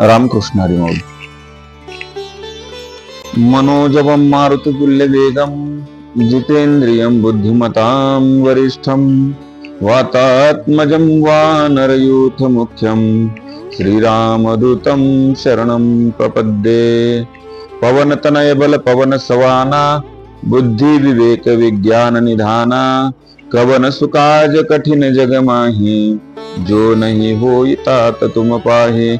रामकृष्ण हरिमौली मनोजवं मारुततुल्यवेगं जितेन्द्रियं बुद्धिमतां वरिष्ठं वातात्मजं वानरयूथमुख्यं श्रीरामदूतं शरणं प्रपद्ये पवनतनयबल पवनसवाना बुद्धिविवेकविज्ञाननिधाना कवन सुकाज कठिन जगमाही जो नहीं होई तात तुम पाहे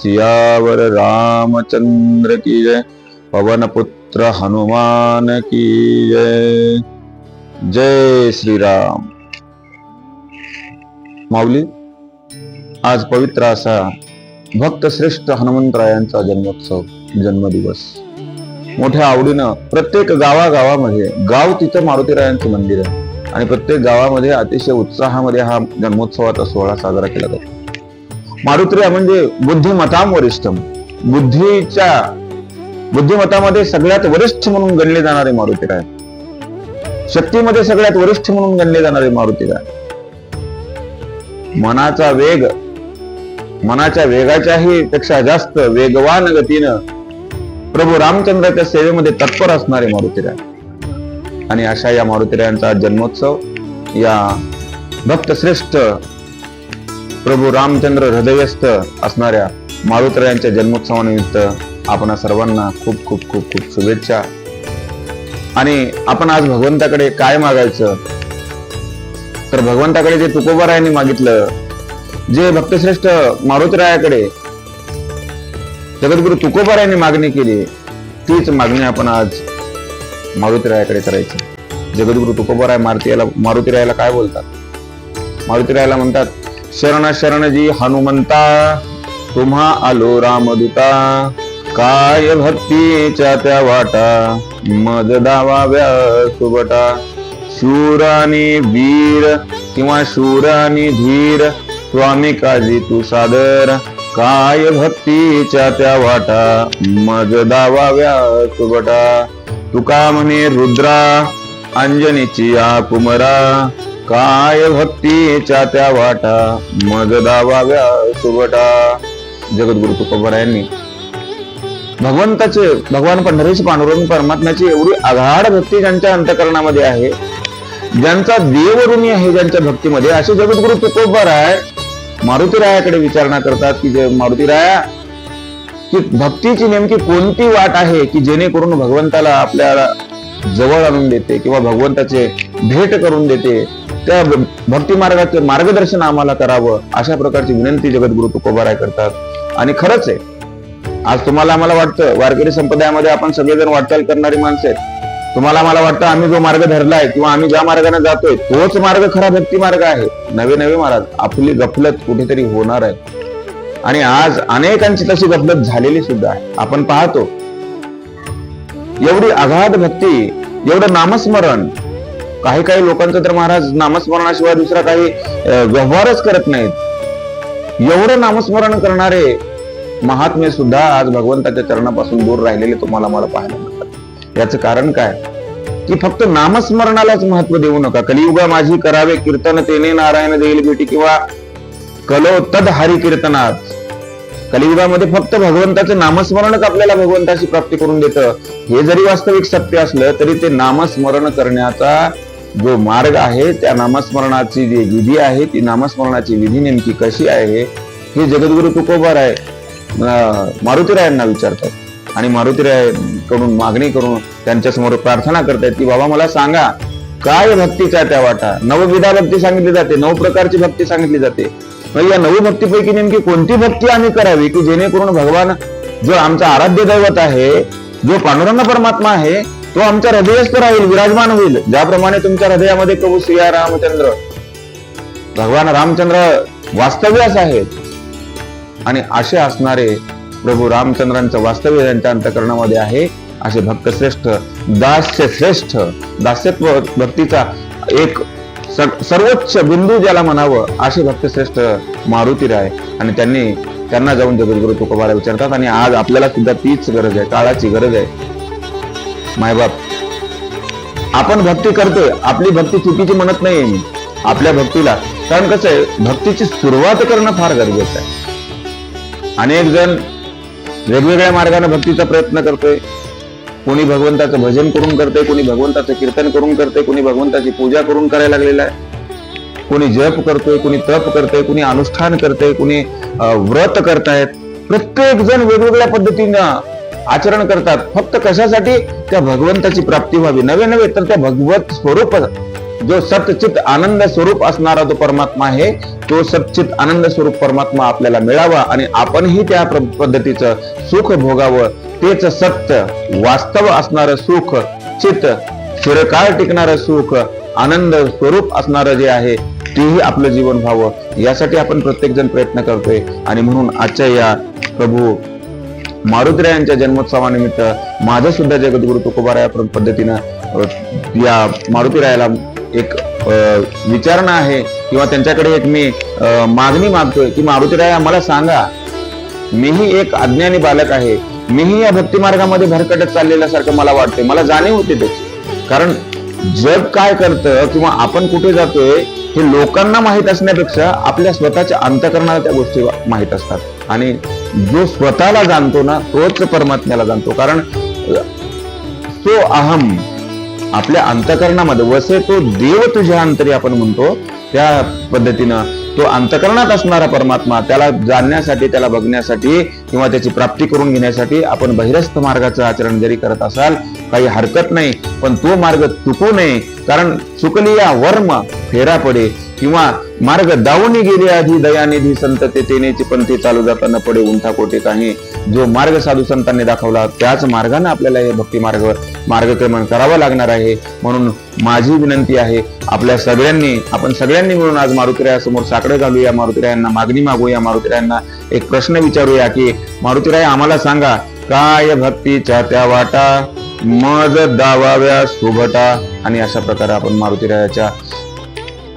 सियावर रामचंद्र की जय पवन पुत्र हनुमान की जय। जय श्रीराम। माऊली आज पवित्र असा भक्त श्रेष्ठ हनुमंतरायांचा जन्मोत्सव जन्मदिवस. मोठ्या आवडीनं प्रत्येक गावागावामध्ये गाव तिथं मारुतीरायांचं मंदिर आहे. आणि प्रत्येक गावामध्ये अतिशय उत्साहामध्ये हा जन्मोत्सवाचा सोहळा साजरा केला जातो. मारुत्र्या म्हणजे बुद्धिमताम वरिष्ठम बुद्धीच्या बुद्धिमतामध्ये सगळ्यात वरिष्ठ म्हणून गणले जाणारे मारुतीराय शक्तीमध्ये सगळ्यात वरिष्ठ म्हणून गणले जाणारे मारुतीराय मनाचा वेग मनाच्या वेगाच्याही पेक्षा जास्त वेगवान गतीनं प्रभू रामचंद्राच्या सेवेमध्ये तत्पर असणारे मारुतीराय आणि अशा या मारुतीरायांचा जन्मोत्सव या भक्तश्रेष्ठ प्रभू रामचंद्र हृदयस्थ असणाऱ्या मारुतरायांच्या जन्मोत्सवानिमित्त आपण सर्वांना खूप खूप खूप खूप शुभेच्छा. आणि आपण आज भगवंताकडे काय मागायचं? तर भगवंताकडे जे तुकोबारायांनी मागितलं जे भक्तश्रेष्ठ मारुतरायाकडे जगद्गुरु तुकोबारायांनी मागणी केली तीच मागणी आपण आज मारुतीरायाकडे करायची. जगद्गुरु तुकोबाराय मारुतीरायाला मारुतीरायाला काय बोलतात? मारुतीरायाला म्हणतात शरण शरण जी हनुमंता तुम्हा आलो रामदूता. काय भक्तीच्या त्या वाटा मज दावाव्या सुबटा. शूर आणि वीर किंवा शूर आणि धीर स्वामी काजी तू सादर. काय भक्तीच्या त्या वाटा मज दावाव्या सुबटा. तुका म्हणे रुद्रा अंजनीची या कुमरा. काय भक्तीच्या त्या वाटा? मज दावाव्या सुबटा जगद्गुरु तुकोबरायांनी भगवंताचे भगवान पंढरीश पांडुरंग परमात्म्याची एवढी आघाड भक्ती ज्यांच्या अंतकरणामध्ये आहे ज्यांचा देवऋणी आहे ज्यांच्या भक्तीमध्ये असे जगद्गुरु तुकोबराय मारुतीरायाकडे विचारणा करतात की मारुतीराया की भक्तीची नेमकी कोणती वाट आहे की जेणेकरून भगवंताला आपल्याला जवळ आणून देते किंवा भगवंताचे भेट करून देते? त्या भक्ती मार्गाचं मार्गदर्शन आम्हाला करावं अशा प्रकारची विनंती जगद्गुरु तुकोबाराय करतात. आणि खरंच आहे आज तुम्हाला आम्हाला वाटतं वारकरी संप्रदायामध्ये आपण सगळेजण वाटचाल करणारी माणसं आहेत. तुम्हाला मला वाटतं आम्ही जो मार्ग धरलाय किंवा आम्ही ज्या मार्गाने जातोय तोच मार्ग खरा भक्ती मार्ग आहे. नवे नवे महाराज आपली गफलत कुठेतरी होणार आहे. आणि आज अनेकांची तशी गफलत झालेली सुद्धा आहे. आपण पाहतो एवढी अगाध भक्ती एवढं नामस्मरण काही काही लोकांचं तर महाराज नामस्मरणाशिवाय दुसरा काही व्यवहारच करत नाहीत. एवढं नामस्मरण करणारे महात्मे सुद्धा आज भगवंताच्या चरणापासून दूर राहिलेले तुम्हाला मला पाहायला मिळतात. याचं कारण काय? की फक्त नामस्मरणालाच महत्त्व देऊ नका. कलियुगा माझी करावे कीर्तन तेने नारायण देईल भेटी किंवा कलो तद हरी कीर्तनात. कलियुगामध्ये फक्त भगवंताचं नामस्मरणच आपल्याला भगवंताची प्राप्ती करून देतं. हे जरी वास्तविक सत्य असलं तरी ते नामस्मरण करण्याचा जो मार्ग आहे त्या नामस्मरणाची जी विधी आहे ती नामस्मरणाची विधी नेमकी कशी आहे हे जगद्गुरु तुकोबार आहे मारुतीरायांना विचारतात. आणि मारुतीरायकडून मागणी करून त्यांच्यासमोर प्रार्थना करतायत की बाबा मला सांगा काय भक्तीचा त्या वाटा? नवविधा भक्ती सांगितली जाते नऊ प्रकारची भक्ती सांगितली जाते. मग या नऊ भक्तीपैकी नेमकी कोणती भक्ती आम्ही करावी की जेणेकरून भगवान जो आमचा आराध्य दैवत आहे जो पांडुरंग परमात्मा आहे तो आमच्या हृदयस्थ राहील विराजमान होईल. ज्याप्रमाणे तुमच्या हृदयामध्ये प्रभू श्रीया रामचंद्र भगवान रामचंद्र वास्तव्यास आहेत आणि असे असणारे प्रभू रामचंद्रांचं वास्तव्य त्यांच्या अंतकरणामध्ये आहे असे भक्तश्रेष्ठ दास्य श्रेष्ठ दास्यत्व भक्तीचा एक सर्वोच्च बिंदू ज्याला म्हणावं असे भक्तश्रेष्ठ मारुतीराय आणि त्यांनी त्यांना जाऊन जगद्गुरु तुकोबाला विचारतात आणि आज आपल्याला सुद्धा तीच गरज आहे काळाची गरज आहे. मायबाप. आपण भक्ती करतोय आपली भक्ती चुकीची म्हणत नाहीये मी. आपल्या भक्तीला. कारण कसं आहे भक्तीची सुरुवात करणं फार गरजेचं आहे. अनेक जण वेगवेगळ्या मार्गाने भक्तीचा प्रयत्न करतोय. कोणी भगवंताचं भजन करून करते कोणी भगवंताचं कीर्तन करून करते कोणी भगवंताची पूजा करून करायला लागलेला आहे. कोणी जप करतोय कोणी तप करतोय कोणी अनुष्ठान करतोय कोणी व्रत करतायत. प्रत्येक जण वेगवेगळ्या पद्धतीनं आचरण करतात. फक्त कशासाठी? त्या भगवंताची प्राप्ती व्हावी. नवे नव्हे तर त्या भगवत स्वरूप जो सतचित आनंद स्वरूप असणारा जो परमात्मा आहे तो सतचित आनंद स्वरूप परमात्मा आपल्याला मिळावा आणि आपणही त्या पद्धतीचं सुख भोगावं. तेच सत्य वास्तव असणारं सुख चित चिरकाळ टिकणारं सुख आनंद स्वरूप असणारं जे आहे तेही आपलं जीवन व्हावं. यासाठी आपण प्रत्येक जण प्रयत्न करतोय. आणि म्हणून आजच्या या प्रभू मारुतीरायांच्या जन्मोत्सवानिमित्त माझं सुद्धा जगद्गुरु तुकोबाराया पद्धतीनं या मारुतीरायाला एक विचारणा आहे किंवा त्यांच्याकडे एक मी मागणी मागतोय की मारुतीराया मला सांगा. मीही एक अज्ञानी बालक आहे. मीही या भक्तिमार्गामध्ये भरकटत चाललेल्यासारखं मला वाटते मला जाणीव होते त्याची. कारण जग काय करतं किंवा आपण कुठे जातोय हे लोकांना माहीत असण्यापेक्षा आपल्या स्वतःच्या अंतकरणाला त्या गोष्टी माहीत असतात. आणि जो स्वतःला जाणतो ना तोच परमात्म्याला जाणतो. कारण तो अहम आपल्या अंतकरणामध्ये वसे तो देव तुझ्या अंतरी आपण म्हणतो त्या पद्धतीनं तो अंतकरणात असणारा परमात्मा त्याला जाणण्यासाठी त्याला बघण्यासाठी किंवा त्याची प्राप्ती करून घेण्यासाठी आपण बहिरस्थ मार्गाचं आचरण जरी करत असाल काही हरकत नाही पण तो मार्ग चुकू नये. कारण चुकली या वर्म फेरा पडे किंवा मार्ग दावून गेले आधी दयानिधी संत ते तेनेची पंथी चालू जाताना पडे उंठा कोटे काही. जो मार्ग साधू संतांनी दाखवला त्याच मार्गाने आपल्याला हे भक्ती मार्ग मार्गक्रमण करावं लागणार आहे. म्हणून माझी विनंती आहे आपल्या सगळ्यांनी आपण सगळ्यांनी मिळून आज मारुतीरायासमोर साकडे घालूया. मारुतीरायांना मागणी मागूया. मारुतीरायांना एक प्रश्न विचारूया की मारुतीराय आम्हाला सांगा काय भक्तीच्या त्या वाटा? मज दावाव्या सुभटा. आणि अशा प्रकारे आपण मारुतीरायाच्या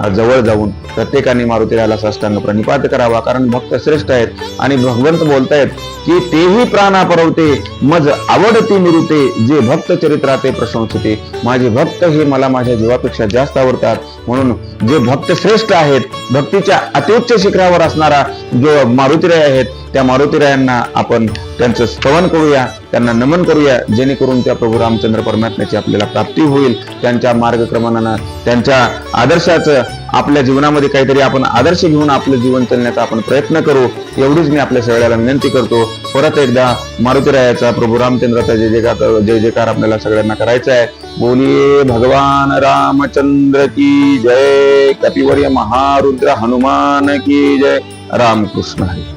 जवळ जाऊन प्रत्येकाने मारुतीरायाला साष्टांग प्रणिपात करावा. कारण भक्त श्रेष्ठ आहेत आणि भगवंत बोलतायत. की तेही प्राणा परवते मज आवडती निरुते जे भक्त चरित्राते प्रशंसते. माझे भक्त हे मला माझ्या जीवापेक्षा जास्त आवडतात. म्हणून जे भक्त श्रेष्ठ आहेत भक्तीच्या अत्युच्च शिखरावर असणारा जो मारुतीराय आहेत त्या मारुतीरायांना आपण त्यांचं स्तवन करूया त्यांना नमन करूया जेणेकरून त्या प्रभू रामचंद्र परमात्म्याची आपल्याला प्राप्ती होईल. त्यांच्या मार्गक्रमणानं त्यांच्या आदर्शाचं आपल्या जीवनामध्ये काहीतरी आपण आदर्श घेऊन आपलं जीवन चालण्याचा आपण प्रयत्न करू एवढीच मी आपल्या सगळ्याला विनंती करतो. परत एकदा मारुतीरायाचा प्रभू रामचंद्राचा जय जयकार जय जयकार आपल्याला सगळ्यांना करायचा आहे. बोलिये भगवान रामचंद्र की जय कपिवर्य महारुद्र हनुमान की जय रामकृष्ण हरी.